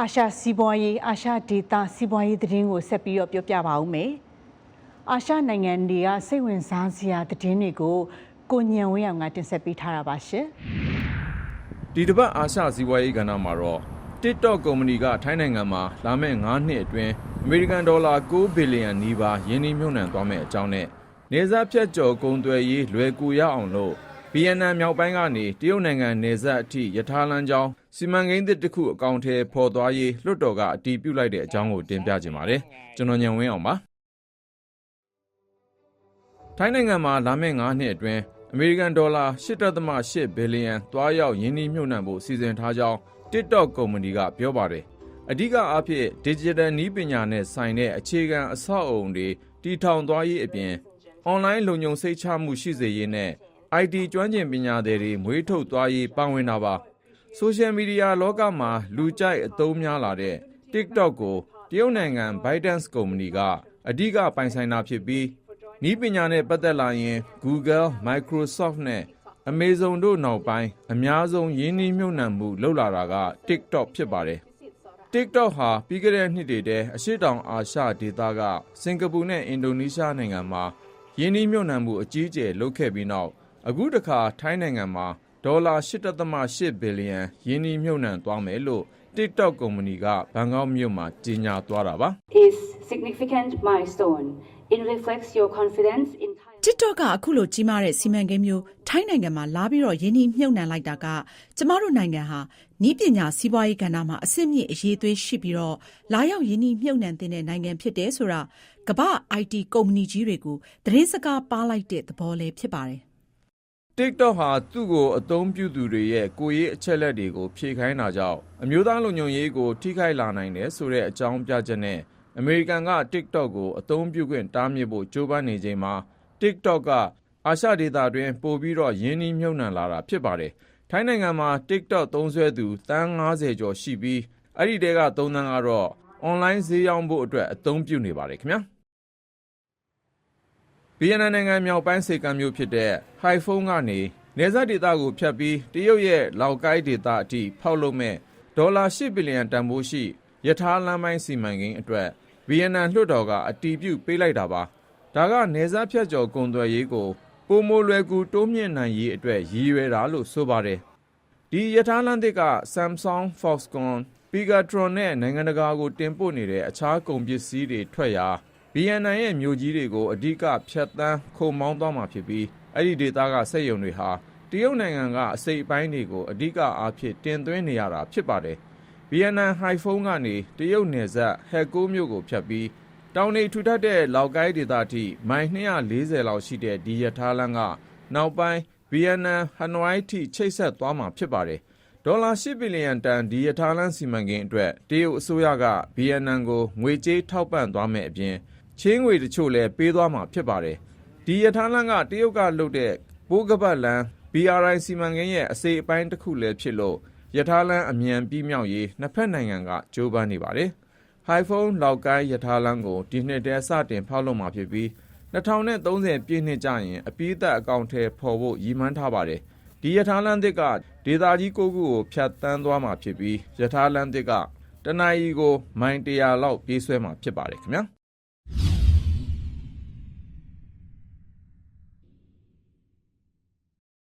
အာရှစီးပွားရေးအာရှဒေတာစီးပွားရေးသတင်းကိုဆက်ပြီးတော့ပြောပြပါဦးမယ်။အာရှနိုင်ငံတွေကစိတ်ဝင်စားစရာသတင်းတွေကိုကိုညံဝင်းအောင်ကတင်ဆက်ပေးထားတာပါရှင်ဒီတစ်ပတ်အာရှဇီဝရေးကဏ္ဍမှာတော့ TikTok ကုမ္ပဏီကထိုင်းနိုင်ငံမှာလာမယ့်9နှစ်အတွင်းအမေရိကန်ဒေါ်လာ9ဘီလီယံနီးပါးယင်းနှိမ့်မြုပ်နှံသွားမယ့်အကြောင်းနဲ့နေစားဖြတ်ကျော်ကုန်သွယ်ရေးလွယ်ကူရအောင်လို့ဗီယက်နမ်မြောက်ပိုင်းကနေတရုတ်နိုင်ငံနေဆက်အထိယထာလမ်းကြောင်း စီမံကိန်းသစ်တစ်ခု အကောင့်ထဲပေါ်သွားရေး လွှတ်တော်က အတည်ပြုလိုက်တဲ့အကြောင်းကို တင်ပြခြင်းပါတယ် ကျွန်တော်ညံဝင်းအောင်ပါ ထိုင်းနိုင်ငံမှာ လာမယ့်9နှစ်အတွင်း အမေရိကန်ဒေါ်လာ8.8ဘီလီယံ သွားရောက်ယင်းနှိမ့်မြုပ်နှံဖို့ စီစဉ်ထားကြောင်း TikTok ကုမ္ပဏီက ပြောပါတယ်။အဓိကအားဖြင့် Digital နည်းပညာနဲ့ဆိုင်တဲ့ အခြေခံအဆောက်အအုံတွေ တည်ထောင်သွားရေးအပြင် Online လုံခြုံစိတ်ချမှု ရှိစေရေးနဲ့ IT ကျွမ်းကျင်ပညာသည်တွေ မွေးထုတ်သွားရေး ပါဝင်တာပါ။ Social Media လောကမှာ လူကြိုက်အသုံးများလာတဲ့ TikTok ကို တရုတ်နိုင်ငံ ByteDance ကုမ္ပဏီက အဓိက ပိုင်ဆိုင်တာဖြစ်ပြီးနီးပညာနဲ့ ပတ်သက်လာရင် Google, Microsoft နဲ့ Amazon တို့နောက်ပိုင်း အများဆုံး ရင်းနှီးမြှုပ်နှံမှု လုပ်လာတာက TikTok ဖြစ်ပါတယ်။ TikTok ဟာ ပြီးခဲ့တဲ့နှစ်တွေထဲ အရှေ့တောင်အာရှဒေသက စင်ကာပူနဲ့ အင်ဒိုနီးရှားနိုင်ငံမှာ ရင်းနှီးမြှုပ်နှံမှု အကြီးအကျယ် လုပ်ခဲ့ပြီးနောက် အခုတစ်ခါ ထိုင်းနိုင်ငံမှာ ဒေါ်လာ 8.8 ဘီလီယံ ရင်းနှီးမြှုပ်နှံသွားမယ်လို့ TikTok ကုမ္ပဏီက ဘန်ကောက်မြို့မှာ ကြေညာသွားတာပါ is significant milestone. It reflects your confidence in Thai. TikTok ကအခုလိုကြီးမားတဲ့စီမံကိန်းမျိုးထိုင်းနိုင်ငံမှာလာပြီးတော့ယင်းနှိမ့်မြုပ်နှံလိုက်တာကကျမတို့နိုင်ငံဟာနီးပညာစီးပွားရေးကဏ္ဍမှာအဆင့်မြင့်အရေးသွေးရှိပြီးတော့လာရောက်ယင်းနှိမ့်မြုပ်နှံတဲ့နိုင်ငံဖြစ်တယ်ဆိုတာကမ္ဘာ IT ကုမ္ပဏီကြီးတွေကိုသတင်းစကားပါလိုက်တဲ့သဘောလည်းဖြစ်ပါတယ် TikTok ဟာ သူ့ကို အသုံးပြုသူတွေရဲ့ ကိုယ်ရေးအချက်လက်တွေကို ဖြည့်ခိုင်းတာကြောင့် အမျိုးသားလုံခြုံရေးကို ထိခိုက်လာနိုင်တယ်ဆိုတဲ့ အကြောင်းပြချက်နဲ့ အမေရိကန်က TikTok ကို အသုံးပြုခွင့် တားမြစ်ဖို့ ကြိုးပမ်းနေချိန်မှာ TikTok က အာရှဒေသတွင်း ပို့ပြီးတော့ယင်းနှီးမြှုပ်နှံလာတာ ဖြစ်ပါတယ်။ထိုင်းနိုင်ငံမှာ TikTok သုံးစွဲသူတန်း90ကျော်ရှိပြီး အဲ့ဒီတဲက3တန်းကတော့ online ဈေးရောင်းဖို့အတွက် အသုံးပြုနေပါတယ်ခင်ဗျာ။ ဗီယက်နမ်နိုင်ငံမြောက်ပိုင်းစေကမ်းမြို့ဖြစ်တဲ့ဟိုင်ဖုန်းကနေ နယ်စပ်ဒေသကိုဖြတ်ပြီး တရုတ်ရဲ့လောက်ကိုင်းဒေသအထိ ဖောက်လုပ်မဲ့ဒေါ်လာ8ဘီလီယံတန်ဖိုးရှိယထာလမ်းပိုင်း စီမံကိန်းအတွက် ဗီယက်နမ်လွှတ်တော်က အတည်ပြုပေးလိုက်တာပါ ဒါက နယ်စပ်ဖြတ်ကျော် ကုန်သွယ်ရေးကိုပုံမိုလွယ်ကူ တိုးမြင့်နိုင်ရေးအတွက် ရည်ရွယ်တာလို့ ဆိုပါတယ် ဒီယထာလမ်းသစ်က Samsung, Foxconn, Pegatron နဲ့ နိုင်ငံတကာကို တင်ပို့နေတဲ့ အခြားကုန်ပစ္စည်းတွေထွက်ရာ ဗီယက်နမ်ရဲ့မြို့ကြီးတွေကို အဓိက ဖြတ်တန်းခုံမောင်းသွားမှာဖြစ်ပြီး အဲ့ဒီဒေသက စက်ရုံတွေဟာ တရုတ်နိုင်ငံက အစိပ်အပိုင်းတွေကို အဓိကအားဖြင့် တင်သွင်းနေရတာ ဖြစ်ပါတယ် ဗီယက်နမ် ဟိုင်ဖုန်းကနေ တရုတ်နယ်စပ်ဟက်ကိုမြို့ကိုဖြတ်ပြီး တောင်နေထူထပ်တဲ့ လောက်ကိုင်းဒေသအထိ မိုင်240လောက်ရှိတဲ့ ဒီရထားလမ်းက နောက်ပိုင်း ဗီယက်နမ်ဟနွိုင်းထိ ချိတ်ဆက်သွားမှာ ဖြစ်ပါတယ် ဒေါ်လာ8ဘီလီယံတန် ဒီရထားလမ်း စီမံကိန်းအတွက် တရုတ်အစိုးရက ဗီယက်နမ်ကို ငွေကြေးထောက်ပံ့သွားမယ်အပြင် ချင်းငွေတချို့လည်းပေးသွားမှာ ဖြစ်ပါတယ် ဒီရထားလမ်းက တရုတ်ကလုပ်တဲ့ ပိုးကပတ်လမ်း BRI စီမံကိန်းရဲ့ အစိပ်အပိုင်းတစ်ခုလည်းဖြစ်လို့ ရထားလမ်း အမြန်ပြီးမြောက်ရေး နှစ်ဖက်နိုင်ငံက ကြိုးပမ်းနေပါတယ် ဟိုင်ဖုန်းလောက်ကိုင်း ရထားလမ်းကို ဒီနှစ်တည်းစတင်ဖောက်လုပ်မှာဖြစ်ပြီး2030ပြည့်နှစ်ကျရင် အပြီးသက်အကောင့်ထဲပေါ်ဖို့ ရည်မှန်းထားပါတယ် ဒီရထားလမ်းသစ်က ဒေသကြီး ၉ ခုကို ဖြတ်တန်းသွားမှာဖြစ်ပြီး ရထားလမ်းသစ်က တနအီကို မိုင်100လောက် ပြေးဆွဲမှာ ဖြစ်ပါတယ်ခင်ဗျာ